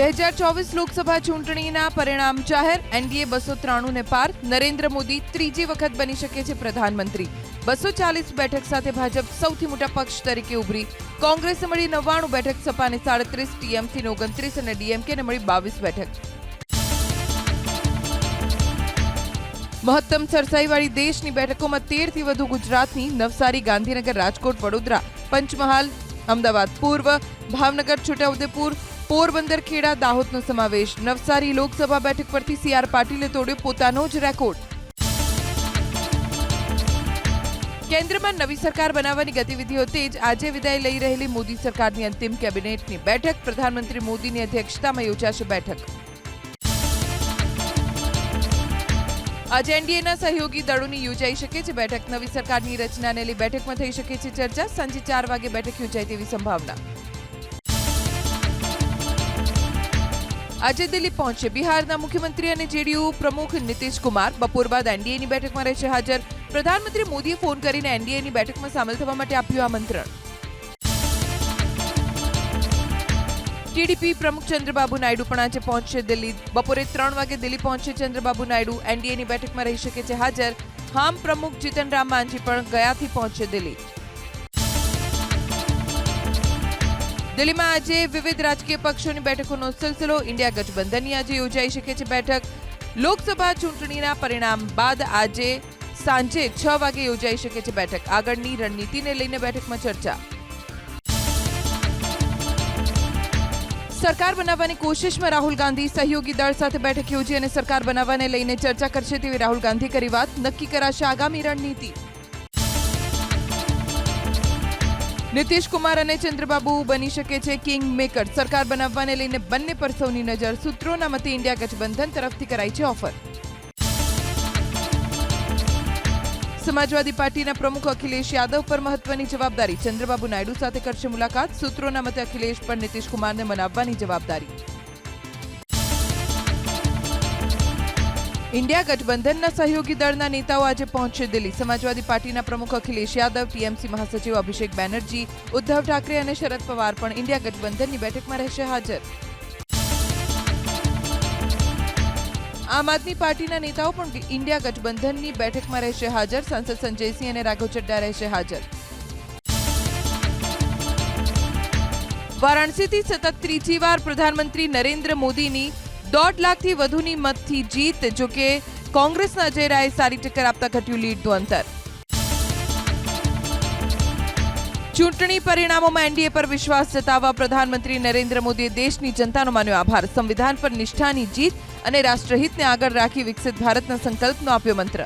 બે હજાર ચોવીસ લોકસભા ચૂંટણીના પરિણામ જાહેર, એનડીએ બસો ત્રાણું ને પાર, નરેન્દ્ર મોદી ત્રીજી વખત બની શકે છે પ્રધાનમંત્રી. બસો ચાલીસ બેઠક સાથે ભાજપ સૌથી મોટા પક્ષ તરીકે ઉભરી કોંગ્રેસે મળી નવ્વાણું બેઠક સપાને સાડત્રીસ ટીએમસી ને ઓગણત્રીસ અને ડીએમકે ને મળી બાવીસ બેઠક. મહત્તમ સરસાઈવાળી દેશની બેઠકોમાં તેરથી વધુ ગુજરાતની નવસારી, ગાંધીનગર, રાજકોટ, વડોદરા, પંચમહાલ, અમદાવાદ, પૂર્વ, ભાવનગર, છોટાઉદેપુર પોરબંદર ખેડા દાહોદનો સમાવેશ. નવસારી લોકસભા બેઠક પરથી સી આર પાટીલે તોડ્યો પોતાનો જ રેકોર્ડ. કેન્દ્રમાં નવી સરકાર બનાવવાની ગતિવિધિઓ તેજ આજે વિદાય લઈ રહેલી મોદી સરકારની અંતિમ કેબિનેટની બેઠક. પ્રધાનમંત્રી મોદીની અધ્યક્ષતામાં યોજાશે બેઠક. આજે એનડીએના સહયોગી દળોની યોજાઈ શકે છે બેઠક. નવી સરકારની રચનાને લઈ બેઠકમાં થઈ શકે છે ચર્ચા. સાંજે ચાર વાગે બેઠક યોજાય તેવી સંભાવના. આજે દિલ્હી પહોંચે. બિહારના મુખ્યમંત્રી અને જેડીયુ પ્રમુખ નીતિશ કુમાર બપોર બાદ એનડીએની બેઠકમાં રહેશે હાજર. પ્રધાનમંત્રી મોદીએ ફોન કરીને એનડીએની બેઠકમાં સામેલ થવા માટે આપ્યું આમંત્રણ. ટીડીપી પ્રમુખ ચંદ્રબાબુ નાયડુ પણ આજે પહોંચશે દિલ્હી. બપોરે ત્રણ વાગે દિલ્હી પહોંચશે ચંદ્રબાબુ નાયડુ. એનડીએની બેઠકમાં રહી શકે છે હાજર. હામ પ્રમુખ જીતન રામ માંઝી પણ ગયાથી પહોંચશે દિલ્હી. દિલ્હીમાં આજે વિવિધ રાજકીય પક્ષોની બેઠકોનો સિલસિલો, ઇન્ડિયા ગઠબંધનની આજે યોજાઈ શકે છે બેઠક. લોકસભા ચૂંટણીના પરિણામ બાદ આજે સાંજે છ વાગે યોજાઈ શકે છે બેઠક. આગળની રણનીતિને લઈને બેઠકમાં ચર્ચા. સરકાર બનાવવાની કોશિશમાં રાહુલ ગાંધી સહયોગી દળ સાથે બેઠક યોજી અને સરકાર બનાવવાને લઈને ચર્ચા કરશે તેવી રાહુલ ગાંધી કરી વાત. નક્કી કરાશે આગામી રણનીતિ. નીતિશ કુમાર અને ચંદ્રબાબુ બની શકે છે કિંગ મેકર. સરકાર બનાવવાને લઈને બંને પર સૌની નજર સૂત્રોના મતે ઇન્ડિયા ગઠબંધન તરફથી કરાઈ છે ઓફર. સમાજવાદી પાર્ટીના પ્રમુખ અખિલેશ યાદવ પર મહત્વની જવાબદારી ચંદ્રબાબુ નાયડુ સાથે કરશે મુલાકાત. સૂત્રોના મતે અખિલેશ પર નીતિશ કુમારને મનાવવાની જવાબદારી. ઇન્ડિયા ગઠબંધનના સહયોગી દળના નેતાઓ આજે પહોંચશે દિલ્હી. સમાજવાદી પાર્ટીના પ્રમુખ અખિલેશ યાદવ ટીએમસી મહાસચિવ અભિષેક બેનર્જી, ઉદ્ધવ ઠાકરે અને શરદ પવાર પણ ઇન્ડિયા ગઠબંધનની બેઠકમાં રહેશે હાજર. આમ આદમી પાર્ટીના નેતાઓ પણ ઇન્ડિયા ગઠબંધનની બેઠકમાં રહેશે હાજર. સાંસદ સંજયસિંહ અને રાઘવ ચડ્ડા રહેશે હાજર. વારાણસીથી સતત ત્રીજી વાર પ્રધાનમંત્રી નરેન્દ્ર મોદીની દોઢ લાખથી વધુની મતથી જીત જોકે કોંગ્રેસના અજય રાયે સારી ટક્કર આપતા ઘટ્યું લીડનું અંતર ચૂંટણી પરિણામોમાં એનડીએ પર વિશ્વાસ જતાવવા પ્રધાનમંત્રી નરેન્દ્ર મોદીએ દેશની જનતાનો માન્યો આભાર સંવિધાન પર નિષ્ઠાની જીત અને રાષ્ટ્રહિતને આગળ રાખી વિકસિત ભારતના સંકલ્પનો આપ્યો મંત્ર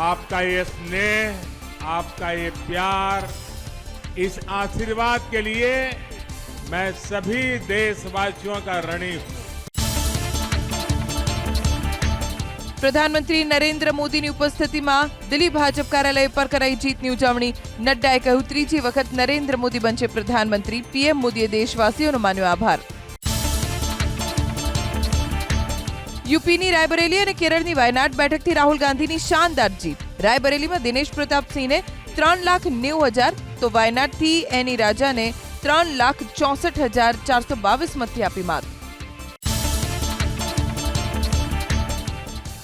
आपका ये स्नेह आपका ये प्यार इस आशीर्वाद के लिए मैं सभी देशवासियों का ऋणी हूं પ્રધાનમંત્રી નરેન્દ્ર મોદીની ઉપસ્થિતિમાં દિલ્હી ભાજપ કાર્યાલય પર કરાઈ જીતની ઉજવણી. નડ્ડાએ કહ્યું, ત્રીજી વખત નરેન્દ્ર મોદી બનશે પ્રધાનમંત્રી. પીએમ મોદીએ દેશવાસીઓનો માન્યો આભાર. યુપીની રાયબરેલી અને કેરળની વાયનાડ બેઠકથી રાહુલ ગાંધીની શાનદાર જીત. રાયબરેલીમાં દિનેશ પ્રતાપસિંહને ત્રણ લાખ નેવું હજાર, તો વાયનાડથી એની રાજાને ત્રણ લાખ ચોસઠ હજાર ચારસો બાવીસ મતથી આપી માત.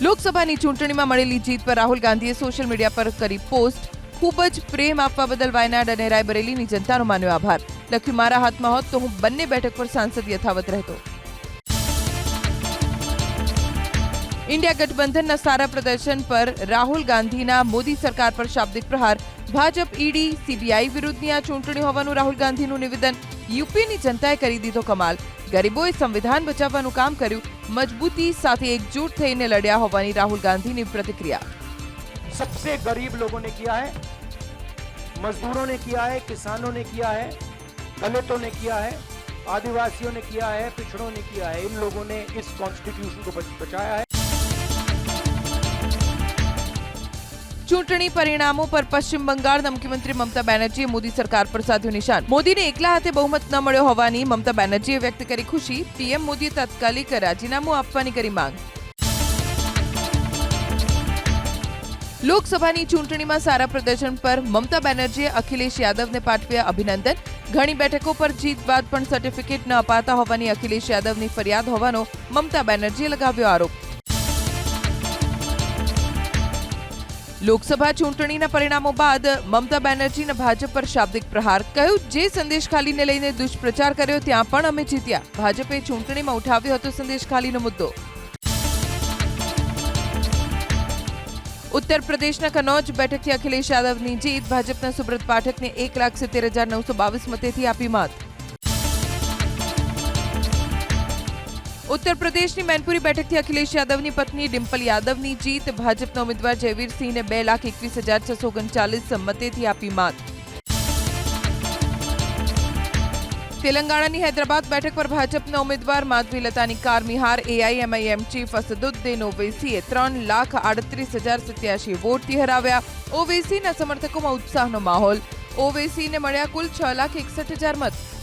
લોકસભાની ચૂંટણીમાં મળેલી જીત પર રાહુલ ગાંધીએ સોશિયલ મીડિયા પર કરી પોસ્ટ, ખૂબ જ પ્રેમ આપવા બદલ વાયનાડ અને રાયબરેલીની જનતાનો માન્યો આભાર. લખ્યું, મારા હાથમાં હોત તો હું બંને બેઠક પર સાંસદ યથાવત રહેતો. ઇન્ડિયા ગઠબંધનના સારા પ્રદર્શન પર રાહુલ ગાંધીના મોદી સરકાર પર શાબ્દિક પ્રહાર ભાજપ ઈડી સીબીઆઈ વિરુદ્ધની આ ચૂંટણી હોવાનું રાહુલ ગાંધીનું નિવેદન યુપીની જનતાએ કરી દીધો કમાલ ગરીબોએ સંવિધાન બચાવવાનું કામ કર્યું મજબૂતી સાથે એકજૂટ થઈને લડ્યા હોવાની રાહુલ ગાંધીની પ્રતિક્રિયા सबसे गरीब लोगों ने किया है मजदूरों ने किया है किसानों ने किया है दलितों ने किया है आदिवासियों ने किया है पिछड़ों ने किया है इन लोगों ने इस कॉन्स्टिट्यूशन को बच- बचाया है ચૂંટણી પરિણામો પર પશ્ચિમ બંગાળના મુખ્યમંત્રી મમતા બેનર્જીએ મોદી સરકાર પર સાધ્યું નિશાન. મોદીને એકલા હાથે બહુમત ન મળ્યો હોવાની મમતા બેનર્જીએ વ્યક્ત કરી ખુશી. પીએમ મોદીએ તાત્કાલિક રાજીનામું આપવાની કરી માંગ. લોકસભાની ચૂંટણીમાં સારા પ્રદર્શન પર મમતા બેનર્જીએ અખિલેશ યાદવને પાઠવ્યા અભિનંદન. ઘણી બેઠકો પર જીત બાદ પણ સર્ટિફિકેટ ન અપાતા હોવાની અખિલેશ યાદવની ફરિયાદ હોવાનો મમતા બેનર્જીએ લગાવ્યો આરોપ. લોકસભા ચૂંટણીના પરિણામો બાદ મમતા બેનર્જીના ભાજપ પર શાબ્દિક પ્રહાર. કહ્યું, જે સંદેશ ખાલીને લઈને દુષ્પ્રચાર કર્યો, ત્યાં પણ અમે જીત્યા. ભાજપે ચૂંટણીમાં ઉઠાવ્યો હતો સંદેશ ખાલીનો મુદ્દો. ઉત્તર પ્રદેશના કનોજ બેઠકથી અખિલેશ યાદવની જીત. ભાજપના સુબ્રત પાઠકને એક લાખ સિત્તેર હજાર નવસો બાવીસ મતેથી આપી મત. ઉત્તર પ્રદેશની મેનપુરી બેઠકથી અખિલેશ યાદવની પત્ની ડિમ્પલ યાદવની જીત, ભાજપના ઉમેદવાર જયવીરસિંહને બે લાખ એકવીસ હજાર છસો ઓગણચાલીસ મતેથી આપી માત તેલંગાણાની હૈદરાબાદ બેઠક પર ભાજપના ઉમેદવાર માધવી લતાની કારમી હાર એઆઈએમઆઈએમ ચીફ અસદુદ્દીન ઓવૈસીએ ત્રણ લાખ આડત્રીસ હજાર સત્યાસી વોટથી હરાવ્યા. ઓવૈસીના સમર્થકોમાં ઉત્સાહનો માહોલ. ઓવૈસીને મળ્યા કુલ છ લાખ એકસઠ હજાર મત.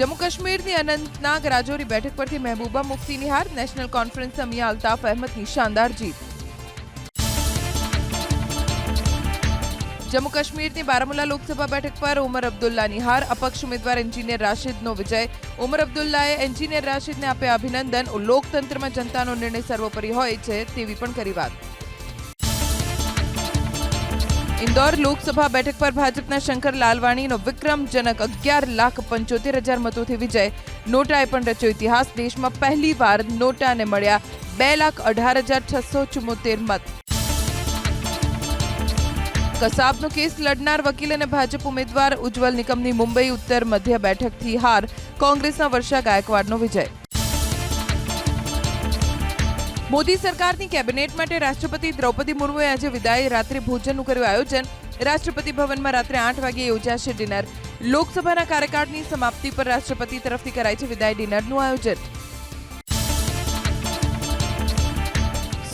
જમ્મુ કાશ્મીરની અનંતનાગ રાજૌરી બેઠક પરથી મહેબૂબા મુફ્તીની હાર નેશનલ કોન્ફરન્સ મિયા અલ્તાફ અહેમદની શાનદાર જીત. જમ્મુ કાશ્મીરની બારામુલા લોકસભા બેઠક પર ઉમર અબ્દુલ્લાની હાર અપક્ષ ઉમેદવાર એન્જિનિયર રાશિદનો વિજય. ઉમર અબ્દુલ્લાએ એન્જિનિયર રાશિદને આપ્યા અભિનંદન. લોકતંત્રમાં જનતાનો નિર્ણય સર્વોપરી હોય છે તેવી પણ કરી વાત. ઇન્દોર લોકસભા બેઠક પર ભાજપના શંકર લાલવાણીનો વિક્રમજનક અગિયાર લાખ પંચોતેર હજાર મતોથી વિજય. નોટાએ પણ રચ્યો ઇતિહાસ, દેશમાં પહેલી વાર નોટાને મળ્યા બે લાખ અઢાર હજાર છસો ચુમ્મોતેર મત. કસાબનો કેસ લડનાર વકીલ અને ભાજપ ઉમેદવાર ઉજ્જવલ નિકમની મુંબઈ ઉત્તર મધ્ય બેઠકથી હાર. કોંગ્રેસના વર્ષા ગાયકવાડનો વિજય. મોદી સરકારની કેબિનેટ માટે રાષ્ટ્રપતિ દ્રૌપદી મુર્મુએ આજે વિદાય રાત્રે ભોજનનું કર્યું આયોજન. રાષ્ટ્રપતિ ભવનમાં રાત્રે આઠ વાગે યોજાશે ડિનર. લોકસભાના કાર્યકાળની સમાપ્તિ પર રાષ્ટ્રપતિ તરફથી કરાય છે વિદાય ડિનરનું આયોજન.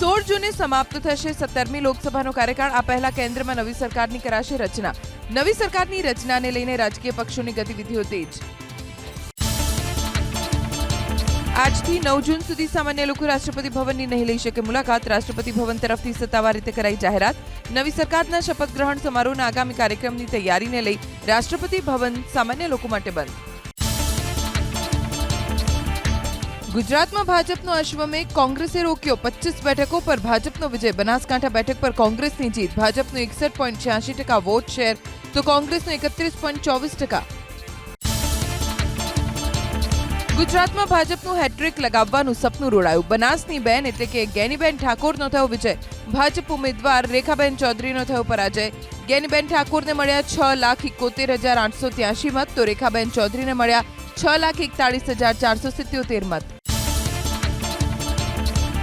સોળ જૂને સમાપ્ત થશે સત્તરમી લોકસભાનો કાર્યકાળ. આ પહેલા કેન્દ્રમાં નવી સરકારની કરાશે રચના. નવી સરકારની રચનાને લઈને રાજકીય પક્ષોની ગતિવિધિઓ તેજ. આજથી નવ જૂન સુધી સામાન્ય લોકો રાષ્ટ્રપતિ ભવનની નહીં લઈ શકે મુલાકાત. રાષ્ટ્રપતિ ભવન તરફથી સત્તાવાર રીતે કરાઈ જાહેરાત. નવી સરકારના શપથ ગ્રહણ સમારોહના આગામી કાર્યક્રમની તૈયારીને લઈ રાષ્ટ્રપતિ ભવન સામાન્ય લોકો માટે બંધ. ગુજરાતમાં ભાજપનો અશ્વમેઘ કોંગ્રેસે રોક્યો. પચીસ બેઠકો પર ભાજપનો વિજય. બનાસકાંઠા બેઠક પર કોંગ્રેસની જીત. ભાજપનું એકસઠ પોઈન્ટ છ્યાસી ટકા વોટ શેર. તો કોંગ્રેસનો એકત્રીસ પોઈન્ટ ચોવીસ ટકા. ગુજરાતમાં ભાજપનું હેટ્રિક લગાવવાનું સપનું રોડાયું. બનાસની બેન એટલે કે ગેનીબેન ઠાકોરનો થયો વિજય. ભાજપ ઉમેદવાર રેખાબેન ચૌધરીનો થયો પરાજય. ગેનીબેન ઠાકોરને મળ્યા છ લાખ એકોતેર હજાર આઠસો ત્યાસી મત. તો રેખાબેન ચૌધરીને મળ્યા છ લાખ એકતાળીસ હજાર ચારસો સિત્યોતેર મત.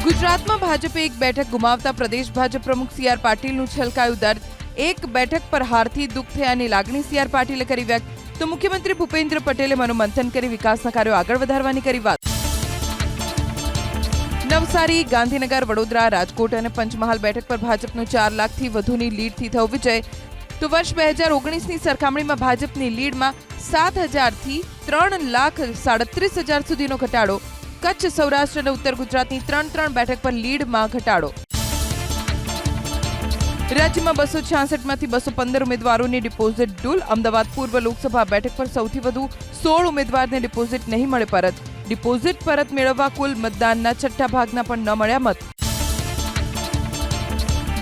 ગુજરાતમાં ભાજપે એક બેઠક ગુમાવતા પ્રદેશ ભાજપ પ્રમુખ સી આર પાટીલનું છલકાયું દર્દ. એક બેઠક પર હારથી દુઃખ થયાની લાગણી સી આર પાટીલે કરી વ્યક્ત. તો મુખ્યમંત્રી ભૂપેન્દ્ર પટેલે મનોમંથન કરી વિકાસના કાર્યો આગળ વધારવાની કરી વાત. નવસારી, ગાંધીનગર, વડોદરા, રાજકોટ અને પંચમહાલ બેઠક પર ભાજપનો ચાર લાખથી વધુની લીડથી થયો વિજય. તો વર્ષ બે હજાર ઓગણીસની સરખામણીમાં ભાજપની લીડમાં સાત હજારથી ત્રણ લાખ સાડત્રીસ હજાર સુધીનો ઘટાડો. કચ્છ, સૌરાષ્ટ્ર અને ઉત્તર ગુજરાતની ત્રણ ત્રણ બેઠક પર લીડમાં ઘટાડો. રાજ્યમાં બસો છાસઠમાંથી બસો પંદર ઉમેદવારોની ડિપોઝિટ ડૂલ અમદાવાદ પૂર્વ લોકસભા બેઠક પર સૌથી વધુ સોળ ઉમેદવારને ડિપોઝિટ નહીં મળે પરત. ડિપોઝિટ પરત મેળવવા કુલ મતદાનના છઠ્ઠા ભાગના પણ ન મળ્યા મત.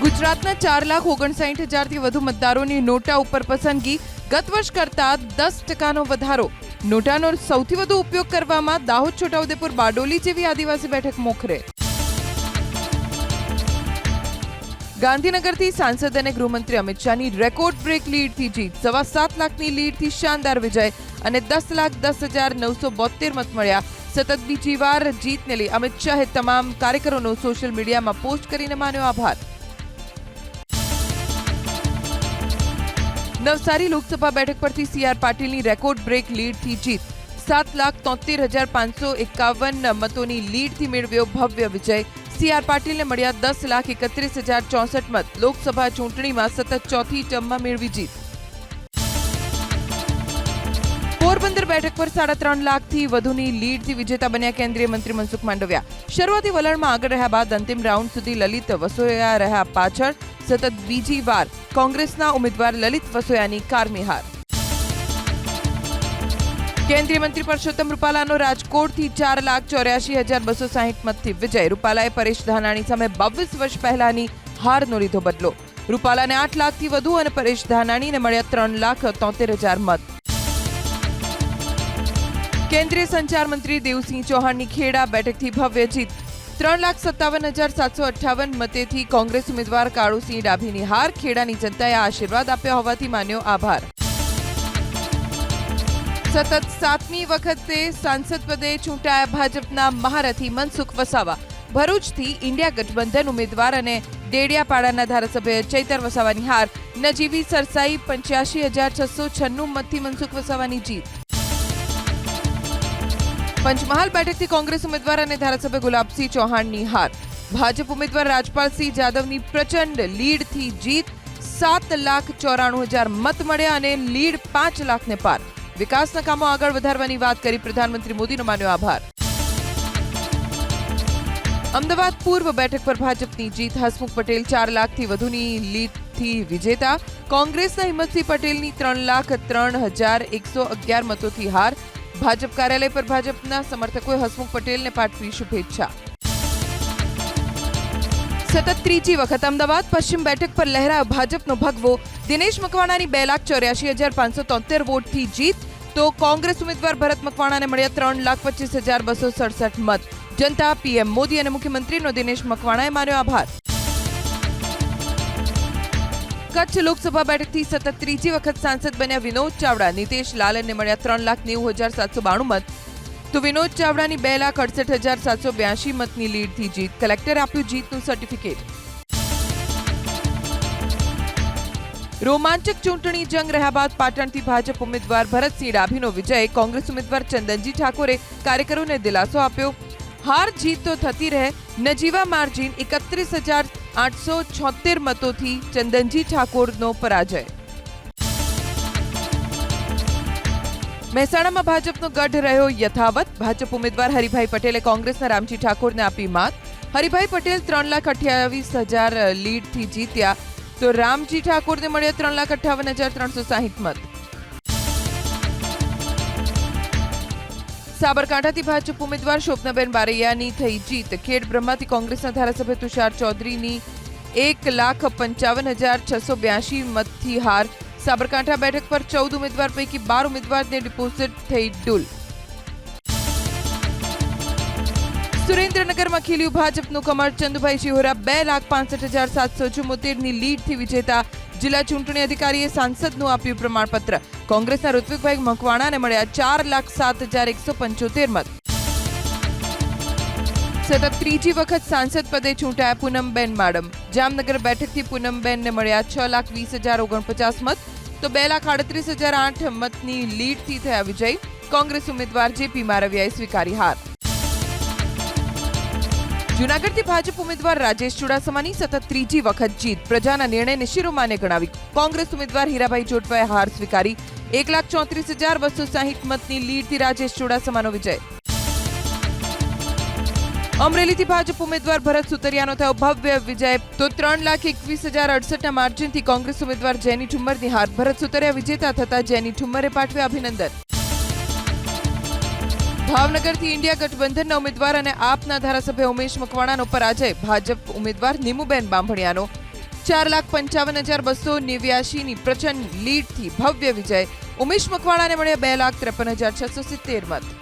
ગુજરાતના ચાર લાખ ઓગણસાઠ હજારથી વધુ મતદારોની નોટા ઉપર પસંદગી. ગત વર્ષ કરતા દસ ટકાનો વધારો. નોટાનો સૌથી વધુ ઉપયોગ કરવામાં દાહોદ છોટાઉદેપુર બારડોલી જેવી આદિવાસી બેઠક મોખરે. ગાંધીનગરથી સાંસદ અને ગૃહમંત્રી અમિત શાહની રેકોર્ડ બ્રેક લીડથી જીત. સવા સાત લાખની લીડથી શાનદાર વિજય અને દસ લાખ દસ હજાર નવસો બોતેર મત મળ્યા. સતત બીજી વાર જીતને લઈ અમિત શાહે તમામ કાર્યકરોનો સોશિયલ મીડિયામાં પોસ્ટ કરીને માન્યો આભાર. નવસારી લોકસભા બેઠક પરથી સીઆર પાટીલની રેકોર્ડ બ્રેક લીડથી જીત. સાત લાખ તોતેર હજાર પાંચસો એકાવન મતોની લીડથી મેળવ્યો ભવ્ય વિજય. સી આર પાટીલને મળ્યા દસ લાખ એકત્રીસ હજાર ચોસઠ મત લોકસભા ચૂંટણીમાં સતત ચોથી ટર્મમાં મેળવી જીત. પોરબંદર બેઠક પર સાડા ત્રણ લાખથી વધુની લીડથી વિજેતા બન્યા કેન્દ્રીય મંત્રી મનસુખ માંડવિયા. શરૂઆતી વલણમાં આગળ રહ્યા બાદ અંતિમ રાઉન્ડ સુધી લલિત વસોયા રહ્યા પાછળ. સતત બીજી વાર કોંગ્રેસના ઉમેદવાર લલિત વસોયાની કારમી હાર. કેન્દ્રીય મંત્રી પરસોત્તમ રૂપાલાનો રાજકોટથી ચાર લાખ ચોર્યાસી હજાર બસો સાહીઠ મતથી વિજય. રૂપાલાએ પરેશ ધાનાણી સામે બાવીસ વર્ષ પહેલાની હારનો લીધો બદલો. રૂપાલાને આઠ લાખથી વધુ અને પરેશ ધાનાણીને મળ્યા ત્રણ લાખ તોતેર હજાર મત. કેન્દ્રીય સંચાર મંત્રી દેવસિંહ ચૌહાણની ખેડા બેઠકથી ભવ્ય જીત. ત્રણ લાખ સત્તાવન હજાર સાતસો અઠ્ઠાવન મતેથી કોંગ્રેસ ઉમેદવાર કાળુસિંહ ડાભીની હાર ખેડાની જનતાએ આશીર્વાદ આપ્યા હોવાથી માન્યો આભાર. સતત સાતમી વખતે સાંસદ પદે ચૂંટાયા ભાજપના મહારથી મનસુખ વસાવા. ભરૂચથી ઇન્ડિયા ગઠબંધન ઉમેદવાર અને ડેડિયાપાડાના ધારાસભ્ય ચૈતર વસાવાની હાર. નજીવી સરસાઈ પંચ્યાસી હજાર છસો છન્નું મતથી મનસુખ વસાવાની જીત. પંચમહાલ બેઠકથી કોંગ્રેસ ઉમેદવાર અને ધારાસભ્ય ગુલાબસિંહ ચૌહાણની હાર. ભાજપ ઉમેદવાર રાજપાલસિંહ જાદવની પ્રચંડ લીડથી જીત. સાત લાખ ચોરાણું હજાર મત મળ્યા અને લીડ પાંચ લાખને પાર. વિકાસના કામો આગળ વધારવાની વાત કરી પ્રધાનમંત્રી મોદીનો માન્યો આભાર. અમદાવાદ પૂર્વ બેઠક પર ભાજપની જીત, હસમુખ પટેલ ચાર લાખથી વધુની લીડથી વિજેતા. કોંગ્રેસના હિંમતસિંહ પટેલની ત્રણ લાખ ત્રણ હજાર એકસો અગિયાર મતોથી હાર. ભાજપ કાર્યાલય પર ભાજપના સમર્થકોએ હસમુખ પટેલને પાઠવી શુભેચ્છા. સતત ત્રીજી વખત અમદાવાદ પશ્ચિમ બેઠક પર લહેરાયો ભાજપનો ભગવો. દિનેશ મકવાણાની બે લાખ ચોર્યાસી હજાર પાંચસો તોતેર વોટથી જીત. તો કોંગ્રેસ ઉમેદવાર ભરત મકવાણાને મળ્યા ત્રણ લાખ પચીસ હજાર બસો સડસઠ મત. જનતા પીએમ મોદી અને મુખ્યમંત્રીનો દિનેશ મકવાણાએ માન્યો આભાર. કચ્છ લોકસભા બેઠકથી સતત ત્રીજી વખત સાંસદ બન્યા વિનોદ ચાવડા. નીતેશ લાલનને મળ્યા ત્રણ લાખ નેવું હજાર સાતસો બાણું મત. તો વિનોદ ચાવડાની બે લાખ અડસઠ હજાર સાતસો બ્યાસી મતની લીડથી જીત. કલેક્ટર આપ્યું જીતનું સર્ટિફિકેટ. રોમાંચક ચૂંટણી જંગ રહ્યા બાદ પાટણથી ભાજપ ઉમેદવાર ભરતસિંહ ડાભીનો વિજય. કોંગ્રેસ ઉમેદવાર ચંદનજી ઠાકોરે કાર્યકરોને દિલાસો આપ્યો. હાર જીત તો થતી રહે. નજીવા માર્જિન એકત્રીસ હજાર આઠસો છોતેર મતોથી ચંદનજી ઠાકોરનો પરાજય. મહેસાણામાં ભાજપનો ગઢ રહ્યો યથાવત. ભાજપ ઉમેદવાર હરિભાઈ પટેલે કોંગ્રેસના રામજી ઠાકોરને આપી માત હરિભાઈ પટેલ ત્રણ લાખ અઠ્યાવીસ હજાર લીડથી જીત્યા. તો રામજી ઠાકોરને મળ્યા ત્રણ લાખ અઠ્ઠાવન હજાર ત્રણસો સાહીઠ મત. સાબરકાંઠાથી ભાજપ ઉમેદવાર શોભનાબેન બારૈયાની થઈ જીત. ખેડ બ્રહ્માથી કોંગ્રેસના ધારાસભ્ય તુષાર ચૌધરીની એક લાખ પંચાવન હજાર છસો બ્યાસી મતથી હાર સાબરકાંઠા બેઠક પર ચૌદ ઉમેદવાર પૈકી બાર ઉમેદવારને ડિપોઝિટ થઈ ડુલ સુરેન્દ્રનગરમાં ખીલ્યું ભાજપનું કમળ ચંદુભાઈ શિહોરા બે લાખ પાંસઠ હજાર સાતસો ચુમ્મોતેરની લીડથી વિજેતા જિલ્લા ચૂંટણી અધિકારીએ સાંસદનું આપ્યું પ્રમાણપત્ર કોંગ્રેસના ઋત્વિકભાઈ મકવાણાને મળ્યા ચાર લાખ સાત હજાર એકસો પંચોતેર મત સતત ત્રીજી વખત સાંસદ પદે ચૂંટાયા પૂનમબેન માડમ. જામનગર બેઠકથી પૂનમબેનને મળ્યા છ લાખ વીસ હજાર ઓગણપચાસ મત, તો બે લાખ આડત્રીસ હજાર આઠ મતની લીડથી થયા વિજય. કોંગ્રેસ ઉમેદવાર જેપી મારવિયાએ સ્વીકારી હાર. જૂનાગઢથી ભાજપ ઉમેદવાર રાજેશ ચુડાસમાની સતત ત્રીજી વખત જીત. પ્રજાના નિર્ણયને શિરોમાને ગણાવી કોંગ્રેસ ઉમેદવાર હીરાભાઈ જોટવાએ હાર સ્વીકારી. એક લાખ ચોત્રીસ હજાર બસો સાહીઠ મતની લીડથી રાજેશ ચુડાસમાનો વિજય. અમરેલીથી ભાજપ ઉમેદવાર ભરત સુતરિયાનો થયો ભવ્ય વિજય. તો ત્રણ લાખ એકવીસ હજાર અડસઠના માર્જિનથી કોંગ્રેસ ઉમેદવાર જેની ઠુમ્મરની હાર ભરત સુતરિયા વિજેતા થતા જેની ઠુમ્મરે પાઠવ્યા અભિનંદન. ભાવનગરથી ઇન્ડિયા ગઠબંધનના ઉમેદવાર અને આપના ધારાસભ્ય ઉમેશ મકવાણાનો પરાજય. ભાજપ ઉમેદવાર નીમુબેન બાંભણિયાનો ચાર લાખ પંચાવન હજાર બસો નેવ્યાશીની પ્રચંડ લીડથી ભવ્ય વિજય. ઉમેશ મકવાણાને મળ્યા બે લાખ ત્રેપન હજાર છસો સિત્તેર મત.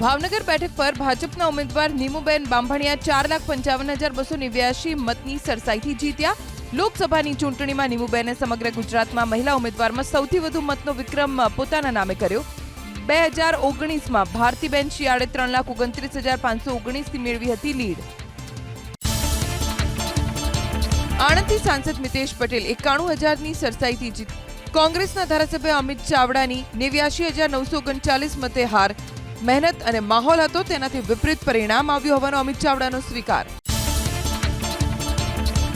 ભાવનગર બેઠક પર ભાજપના ઉમેદવાર નીમુબેન બાંભણિયા ચાર લાખ પંચાવન હજાર બસો નેવ્યાસી મતની સરસાઈથી જીત્યા. લોકસભાની ચૂંટણીમાં નીમુબેને સમગ્ર ગુજરાતમાં મહિલા ઉમેદવારમાં સૌથી વધુ મતનો વિક્રમ પોતાના નામે કર્યો. બે હજાર ઓગણીસમાં ભારતીબેન શિયાળે ત્રણ લાખ ઓગણત્રીસ હજાર પાંચસો ઓગણીસથી મેળવી હતી લીડ. આણંદથી સાંસદ મિતેશ પટેલ એકાણું હજારની સરસાઈથી જીત. કોંગ્રેસના ધારાસભ્ય અમિત ચાવડાની નેવ્યાશી હજાર નવસો ઓગણચાલીસ મતે હાર. મહેનત અને માહોલ હતો તેનાથી વિપરીત પરિણામ આવ્યું હોવાનો અમિત ચાવડાનો સ્વીકાર.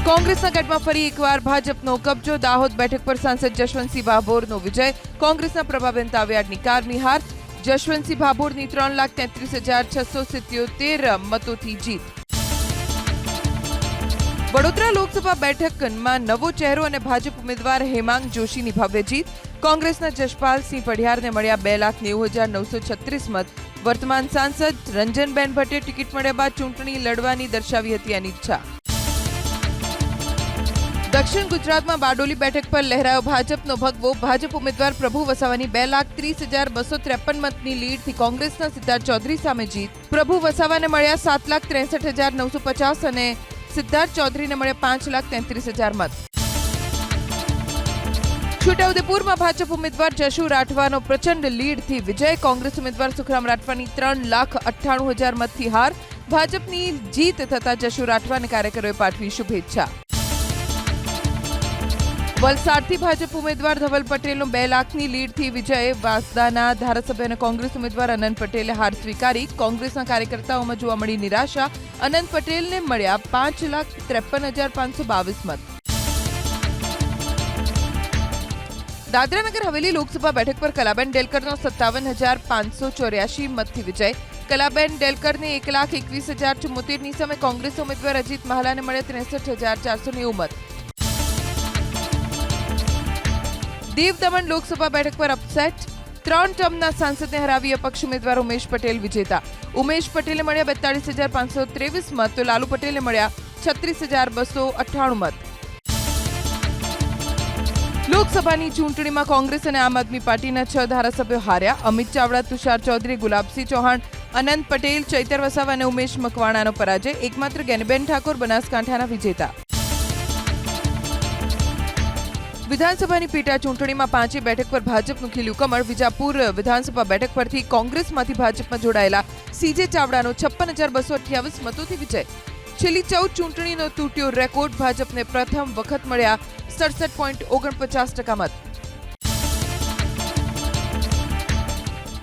કોંગ્રેસના ગઢમાં ફરી એકવાર ભાજપનો કબજો. દાહોદ બેઠક પર સાંસદ જશવંતસિંહ ભાભોરનો વિજય. કોંગ્રેસના પ્રભાબેન તાવિયાડની કારની હાર. જશવંતસિંહ ભાભોરની ત્રણ લાખ તેત્રીસ હજાર છસો સિત્યોતેર મતોથી જીત. વડોદરા લોકસભા બેઠકમાં નવો ચહેરો અને ભાજપ ઉમેદવાર હેમાંગ જોશીની ભવ્ય જીત. કોંગ્રેસના જશપાલસિંહ પઢિયારને મળ્યા બે લાખ નેવું હજાર નવસો છત્રીસ મત. વર્તમાન સાંસદ રંજનબેન ભટ્ટે ટિકિટ મળ્યા બાદ ચૂંટણી લડવાની દર્શાવી હતી એની ઈચ્છા. દક્ષિણ ગુજરાતમાં બારડોલી બેઠક પર લહેરાયો ભાજપનો ભગવો. ભાજપ ઉમેદવાર પ્રભુ વસાવાની બે લાખ ત્રીસ હજાર બસો ત્રેપન મતની લીડથી કોંગ્રેસના સિદ્ધાર્થ ચૌધરી સામે જીત. પ્રભુ વસાવાને મળ્યા સાત લાખ ત્રેસઠ હજાર નવસો પચાસ અને સિદ્ધાર્થ ચૌધરીને મળ્યા પાંચ લાખ તેત્રીસ હજાર મત. છોટાઉદેપુરમાં ભાજપ ઉમેદવાર જશુ રાઠવાનો પ્રચંડ લીડથી વિજય. કોંગ્રેસ ઉમેદવાર સુખરામ રાઠવાની ત્રણ લાખ અઠ્ઠાણું હજાર મતથી હાર. ભાજપની જીત થતા જશુ રાઠવાને કાર્યકરોએ પાઠવી શુભેચ્છા. વલસાડથી ભાજપ ઉમેદવાર ધવલ પટેલનો બે લાખની લીડથી વિજય. વાસદાના ધારાસભ્ય અને કોંગ્રેસ ઉમેદવાર અનંત પટેલે હાર સ્વીકારી. કોંગ્રેસના કાર્યકર્તાઓમાં જોવા મળી નિરાશા. અનંત પટેલને મળ્યા પાંચ લાખ ત્રેપન હજાર પાંચસો બાવીસ મત. દાદરાનગર હવેલી લોકસભા બેઠક પર કલાબેન ડેલકરનો સત્તાવન હજાર પાંચસો ચોર્યાસી મતથી વિજય કલાબેન ડેલકરને એક લાખ એકવીસ હજાર ચુમ્મોતેરની સામે કોંગ્રેસ ઉમેદવાર અજીત મહાલાને મળ્યા ત્રેસઠ હજાર ચારસો નેવું મત દીવ દમણ લોકસભા બેઠક પર અપસેટ ત્રણ ટર્મના સાંસદને હરાવી અપક્ષ ઉમેદવાર ઉમેશ પટેલ વિજેતા ઉમેશ પટેલે મળ્યા બેતાળીસ હજાર પાંચસો ત્રેવીસ મત તો લાલુ પટેલે મળ્યા છત્રીસ હજાર બસો અઠ્ઠાણું મત લોકસભાની ચૂંટણીમાં કોંગ્રેસ અને આમ આદમી પાર્ટીના છ ધારાસભ્યો હાર્યા. અમિત ચાવડા, તુષાર ચૌધરી, ગુલાબસિંહ ચૌહાણ, અનંત પટેલ, ચૈતર વસાવા અને ઉમેશ મકવાણાનો પરાજય. એકમાત્ર ગેનીબેન ઠાકોર, બનાસકાંઠાના વિજેતા. વિધાનસભાની પેટા ચૂંટણીમાં પાંચે બેઠક પર ભાજપનું ખીલ્યું કમળ. વિજાપુર વિધાનસભા બેઠક પરથી કોંગ્રેસમાંથી ભાજપમાં જોડાયેલા સીજે ચાવડાનો છપ્પન હજાર બસો અઠ્યાવીસ મતોથી વિજય. છેલ્લી ચૌદ ચૂંટણીનો તૂટ્યો રેકોર્ડ. ભાજપને પ્રથમ વખત મળ્યા સડસઠ પોઈન્ટ ઓગણપચાસ ટકા મત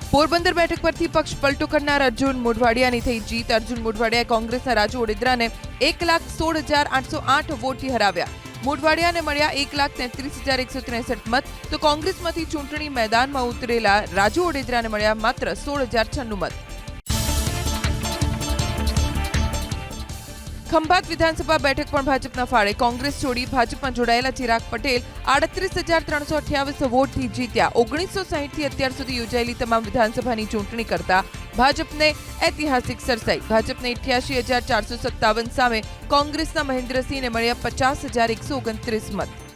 પોરબંદર બેઠક પરથી પક્ષ પલટો કરનાર અર્જુન મોઢવાડિયાની થઈ જીત અર્જુન મોઢવાડિયાએ કોંગ્રેસના રાજુ ઓડેદરાને એક લાખ સોળ હજાર આઠસો આઠ વોટથી હરાવ્યા મોઢવાડિયાને મળ્યા એક લાખ તેત્રીસ હજાર એકસો ત્રેસઠ મત તો કોંગ્રેસમાંથી ચૂંટણી મેદાનમાં ઉતરેલા રાજુ ઓડેદરાને મળ્યા માત્ર સોળ હજાર છન્નું મત ખંભાત વિધાનસભા બેઠક પણ ભાજપના ફાળે. કોંગ્રેસ છોડી ભાજપમાં જોડાયેલા ચિરાગ પટેલ આડત્રીસ હજાર ત્રણસો અઠ્યાવીસ વોટથી જીત્યા. ઓગણીસો સાહીઠથી અત્યાર સુધી યોજાયેલી તમામ વિધાનસભાની ચૂંટણી કરતા ભાજપને ઐતિહાસિક સરસાઈ. ભાજપને ઇઠ્યાસી હજાર ચારસો સત્તાવન સામે કોંગ્રેસના મહેન્દ્રસિંહને મળ્યા પચાસ હજાર એકસો ઓગણત્રીસ મત.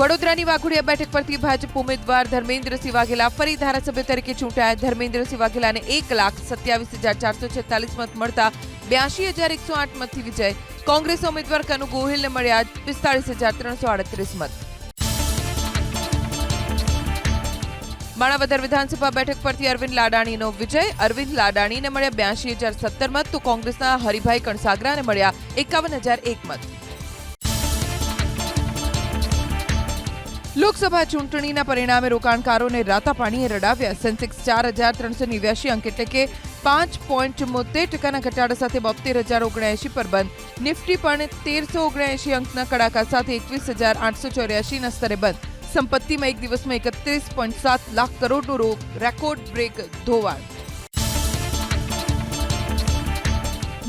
વડોદરાની વાઘોડિયા બેઠક પરથી ભાજપ ઉમેદવાર ધર્મેન્દ્રસિંહ વાઘેલા ફરી ધારાસભ્ય તરીકે ચૂંટાયા. ધર્મેન્દ્રસિંહ વાઘેલાને એક લાખ સત્યાવીસ હજાર ચારસો છેતાલીસ મત મળતા બ્યાસી હજાર એકસો આઠ મતથી વિજય. કોંગ્રેસ ઉમેદવાર કનુ ગોહિલને મળ્યા પિસ્તાળીસ હજાર ત્રણસો આડત્રીસ મત. માણાવદર વિધાનસભા બેઠક પરથી અરવિંદ લાડાણીનો વિજય. અરવિંદ લાડાણીને મળ્યા બ્યાસી હજાર સત્તર મત, તો કોંગ્રેસના હરિભાઈ કણસાગરાને મળ્યા એકાવન હજાર એક મત. લોકસભા ચૂંટણીના પરિણામે રોકાણકારોને રાતા પાણીએ રડાવ્યા. સેન્સેક્સ ચાર હજાર ત્રણસો નેવ્યાસી અંક એટલે કે પાંચ પોઈન્ટ ચુમ્મોતેર ટકાના ઘટાડા સાથે બોતેર હજાર ઓગણએંશી પર બંધ. નિફ્ટી પણ તેરસો ઓગણએંશી અંકના કડાકા સાથે એકવીસ હજાર આઠસો ચોર્યાસીના સ્તરે બંધ. સંપત્તિમાં એક દિવસમાં એકત્રીસ પોઈન્ટ સાત લાખ કરોડનું રો રેકોર્ડ બ્રેક ધોવાણ.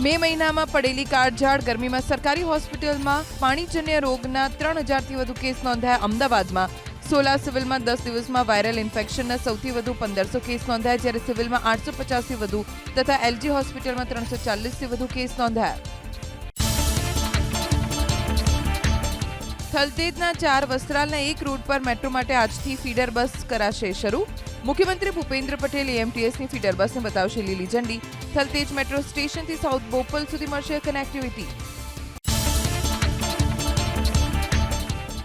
મે મહિનામાં પડેલી કાળઝાળ ગરમીમાં સરકારી હોસ્પિટલમાં પાણીજન્ય રોગના ત્રણ હજારથી વધુ કેસ નોંધાયા અમદાવાદમાં. સોલા સિવિલમાં દસ દિવસમાં વાયરલ ઇન્ફેક્શનના સૌથી વધુ પંદરસો કેસ નોંધાયા, જ્યારે સિવિલમાં આઠસો પચાસથી વધુ તથા એલજી હોસ્પિટલમાં ત્રણસો ચાલીસથી વધુ કેસ નોંધાયા. થલતેજના ચાર વસ્ત્રાલના એક રૂટ પર મેટ્રો માટે આજથી ફીડર બસ કરાશે શરૂ. મુખ્યમંત્રી ભૂપેન્દ્ર પટેલ એએમટીએસની ફીડર બસને બતાવશે લીલી ઝંડી. થલતેજ મેટ્રો સ્ટેશનથી સાઉથ બોપલ સુધી મળશે કનેક્ટિવિટી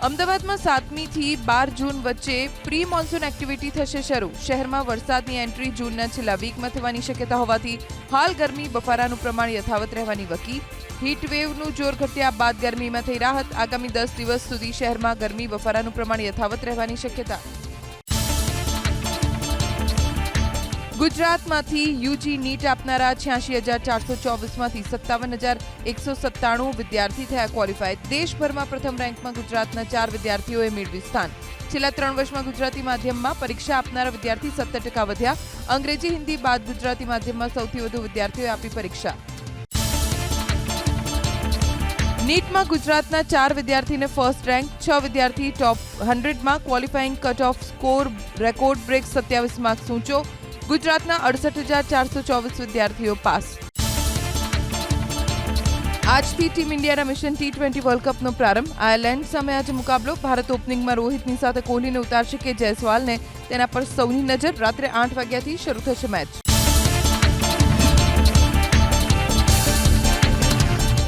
અમદાવાદમાં સાતમી થી બાર જૂન વચ્ચે પ્રી મોન્સૂન એક્ટિવિટી થશે શરૂ. શહેરમાં વરસાદની એન્ટ્રી જૂનના છેલ્લા વીકમાં થવાની શક્યતા હોવાથી હાલ ગરમી બફારાનું પ્રમાણ યથાવત રહેવાની વકી. હીટ વેવનું જોર ઘટ્યા બાદ ગરમીમાં થઈ રાહત. આગામી દસ દિવસ સુધી શહેરમાં ગરમી બફારાનું પ્રમાણ યથાવત રહેવાની શક્યતા. ગુજરાતમાંથી યુજી નીટ આપનારા છ્યાસી હજાર ચારસો ચોવીસમાંથી સત્તાવન હજાર એકસો સત્તાણું વિદ્યાર્થી થયા ક્વોલિફાય દેશભરમાં પ્રથમ રેન્કમાં ગુજરાતના ચાર વિદ્યાર્થીઓએ મેળવ્યું સ્થાન. છેલ્લા ત્રણ વર્ષમાં ગુજરાતી માધ્યમમાં પરીક્ષા આપનારા વિદ્યાર્થી સત્તર ટકા વધ્યા. અંગ્રેજી, હિન્દી બાદ ગુજરાતી માધ્યમમાં સૌથી વધુ વિદ્યાર્થીઓએ આપી પરીક્ષા. નીટમાં ગુજરાતના ચાર વિદ્યાર્થીને ફર્સ્ટ રેન્ક છ વિદ્યાર્થી top હંડ્રેડમાં qualifying cut off score record break સત્યાવીસ માર્ક્સ ઊંચો. ગુજરાતના અડસઠ હજાર ચારસો ચોવીસ વિદ્યાર્થીઓ પાસ. આજથી ટીમ ઇન્ડિયાના મિશન ટી ટ્વેન્ટી વર્લ્ડ કપનો પ્રારંભ. આયર્લેન્ડ સામે આજે મુકાબલો. ભારત ઓપનિંગમાં રોહિતની સાથે કોહલીને ઉતારશે કે જયસ્વાલને. તેના પર સૌની નજર. રાત્રે આઠ વાગ્યાથી શરૂ થશે મેચ.